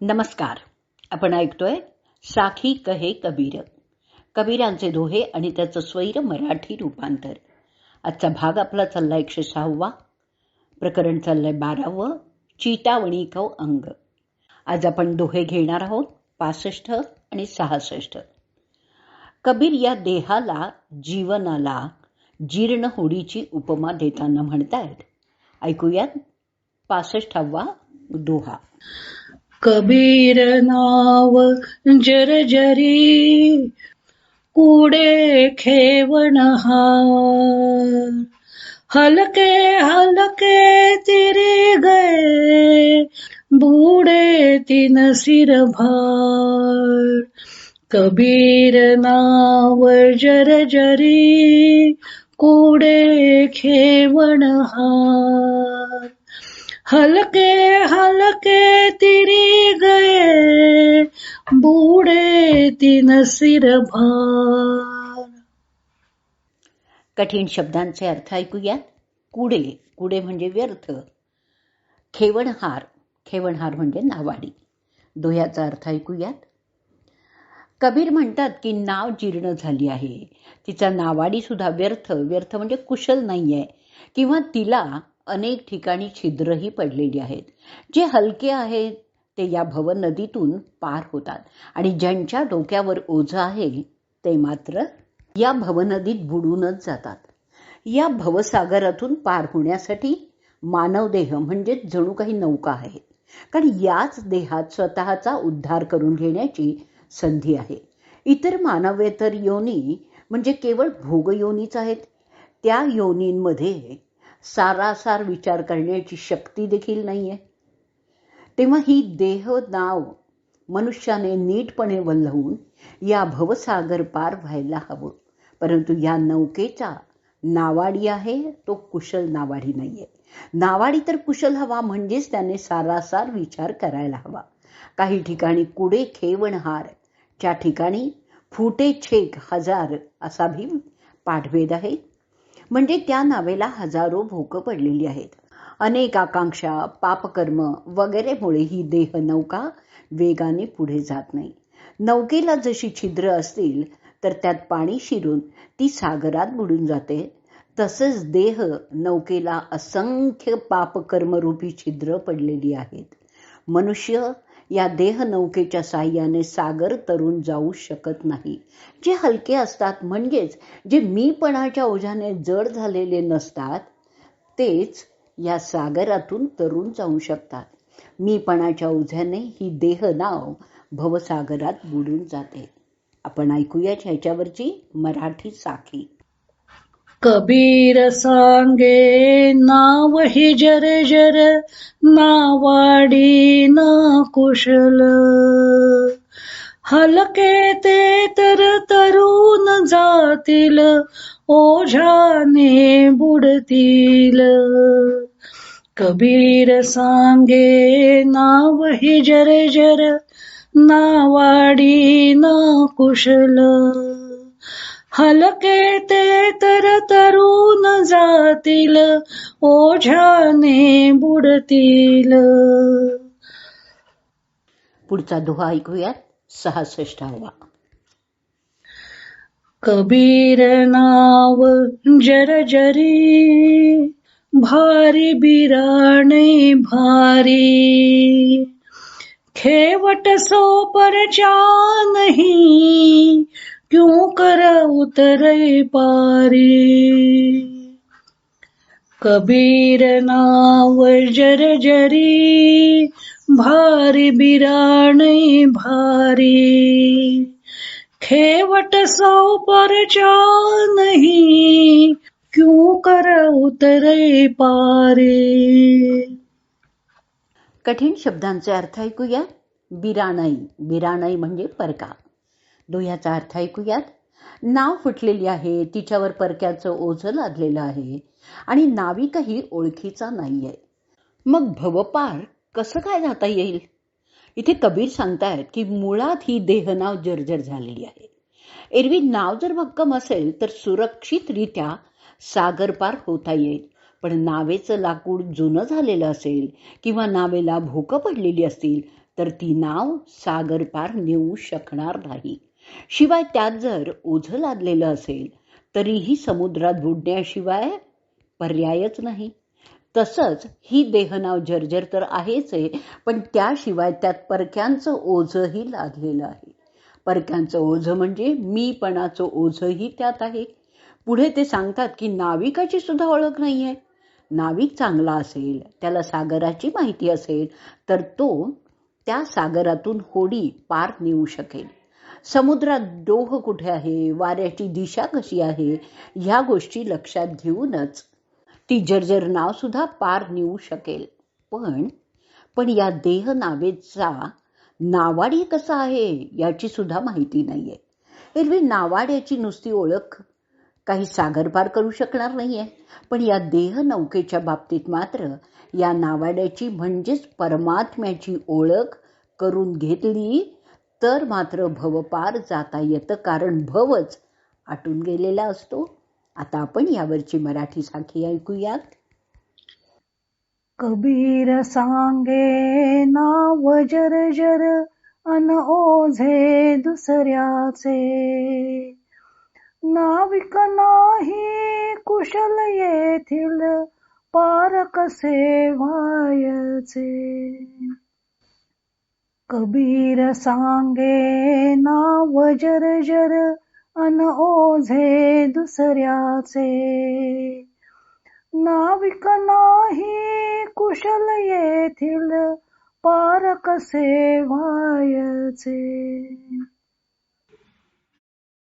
नमस्कार. आपण ऐकतोय साखी कहे कबीर. कबीरांचे दोहे आणि त्याचं स्वैर मराठी रूपांतर. आजचा भाग आपला चालला एकशे सहावा. प्रकरण चाललंय बारावं. चितावणी कव अंग. आज आपण दोहे घेणार आहोत पासष्ट आणि सहासष्ट. कबीर या देहाला जीवनाला जीर्ण होडीची उपमा देताना म्हणतायत. ऐकूयात पासष्टावा दोहा. कबीर नाव जरजरी कुडे खेवण हलके हलके तिरे गए बुडे तीन सिर भार. कबीर नाव जरजरी कुडे खेवण हार. हलके हलके तिरी गए बूढ़े तीन सिर भार. कठीण शब्दांचे अर्थ ऐकूयात. कुडे कुडे म्हणजे व्यर्थ. खेवणहार खेवणहार म्हणजे नावाडी. दोह्याचा अर्थ ऐकूयात. कबीर म्हणतात की नाव जीर्ण झाली आहे. तिचा नावाडी सुद्धा व्यर्थ. व्यर्थ म्हणजे कुशल नाही आहे किंवा तिला अनेक ठिकाणी छिद्रही पडलेली आहेत. जे हलके आहेत ते या भव नदीतून पार होतात. आणि ज्यांच्या डोक्यावर ओझं आहे ते मात्र या भवनदीत बुडूनच जातात. या भवसागरातून पार होण्यासाठी मानवदेह म्हणजे जणू काही नौका आहेत. कारण याच देहात स्वतःचा उद्धार करून घेण्याची संधी आहे. इतर मानवेतर योनी म्हणजे केवळ भोगयोनीच आहेत. त्या योनींमध्ये सारासार विचार करण्याची शक्ती देखील नाहीये. तेव्हा ही देह नाव मनुष्याने नीटपणे वल्हवून या भवसागर पार व्हायला हवं. परंतु या नौकेचा नावाडी आहे तो कुशल नावाडी नाहीये. नावाडी तर कुशल हवा म्हणजेच त्याने सारासार विचार करायला हवा. काही ठिकाणी कुडे खेवणहार च्या ठिकाणी फुटे छेक हजार असा भी पाठभेद आहे म्हणजे त्या नावेला हजारो भोकं पडलेली आहेत. अनेक आकांक्षा पापकर्म वगैरेमुळे ही देह नौका वेगाने पुढे जात नाही. नौकेला जशी छिद्र असतील तर त्यात पाणी शिरून ती सागरात बुडून जाते. तसंच देह नौकेला असंख्य पापकर्मरूपी छिद्र पडलेली आहेत. मनुष्य या देहनौकेच्या साह्याने सागर तरून जाऊ शकत नाही. जे हलके असतात म्हणजेच जे मीपणाच्या ओझ्याने जड झालेले नसतात तेच या सागरातून तरून जाऊ शकतात. मीपणाच्या ओझ्याने ही देह नाव भवसागरात बुडून जाते. आपण ऐकूया ह्याच्यावरची मराठी साखी कबीर सांगे नाव हि जर जर नावाडी ना कुशल. हलके ते तर तरुण जातील ओझाने बुडतील. कबीर सांगे नाव हि जर जर नावाडी ना कुशल. हलके ते जातील ओझाने बुडतील. पुढचा दोहा ऐकूयात सहासष्टावा. कबीर नाव जरजरी भारी बिराणे भारी. खेवट सो नहीं क्यों कर उतरे पारी? कबीर नाव जरजरी भारी बिराणे भारी. खेवट सौ पर नहीं क्यों कर उतरे पारे. कठीण शब्दांचे अर्थ ऐकूया. बिराणाई. बिराणाई म्हणजे परका. दोह्याचा अर्थ ऐकूयात. नाव फुटलेली आहे तिच्यावर परक्याचं ओझं लादलेलं आहे आणि नाविकही ओळखीचा नाहीये. मग भवपार कसं काय जाता येईल? इथे कबीर सांगतायत की मुळात ही देहनाव जर्जर झालेली आहे. एरवी नाव जर भक्कम असेल तर सुरक्षितरित्या सागर पार होता येईल. पण नावेचं लाकूड जुनं झालेलं असेल किंवा नावेला भोकं पडलेली असतील तर ती नाव सागर पार नेऊ शकणार नाही. शिवाय त्यात जर ओझं लादलेलं असेल तरीही समुद्रात बुडण्याशिवाय पर्यायच नाही. तसंच ही देहनाव जर्जर तर आहेच आहे पण त्याशिवाय त्यात परक्यांचं ओझंही लादलेलं आहे. परक्यांचं ओझं म्हणजे मीपणाचं ओझंही त्यात आहे. पुढे ते सांगतात की नाविकाची सुद्धा ओळख नाही आहे नाविक चांगला असेल त्याला सागराची माहिती असेल तर तो त्या सागरातून होडी पार नेऊ शकेल. समुद्रात डोह कुठे आहे? वाऱ्याची दिशा कशी आहे? ह्या गोष्टी लक्षात घेऊनच ती जर्जर नाव सुद्धा पार नेऊ शकेल. पण पण या देह नावेचा नावाडी कसा आहे याची सुद्धा माहिती नाही आहे एरवी नावाड्याची नुसती ओळख काही सागर पार करू शकणार नाहीये. पण या देह नौकेच्या बाबतीत मात्र या नावाड्याची म्हणजेच परमात्म्याची ओळख करून घेतली तर मात्र भव पार जाता येतं कारण भवच आटून गेलेला असतो. आता आपण यावरची मराठी साखी ऐकूयात. कबीर सांगे नाव जर जर अन ओझे दुसऱ्याचे. नाविक नाही कुशल येथील पार कसे व्हायचे कबीर सांगे नाव जर जर अन ओझे दुसऱ्याचे. नाविक नाही कुशल येथील पार कसे व्हायचे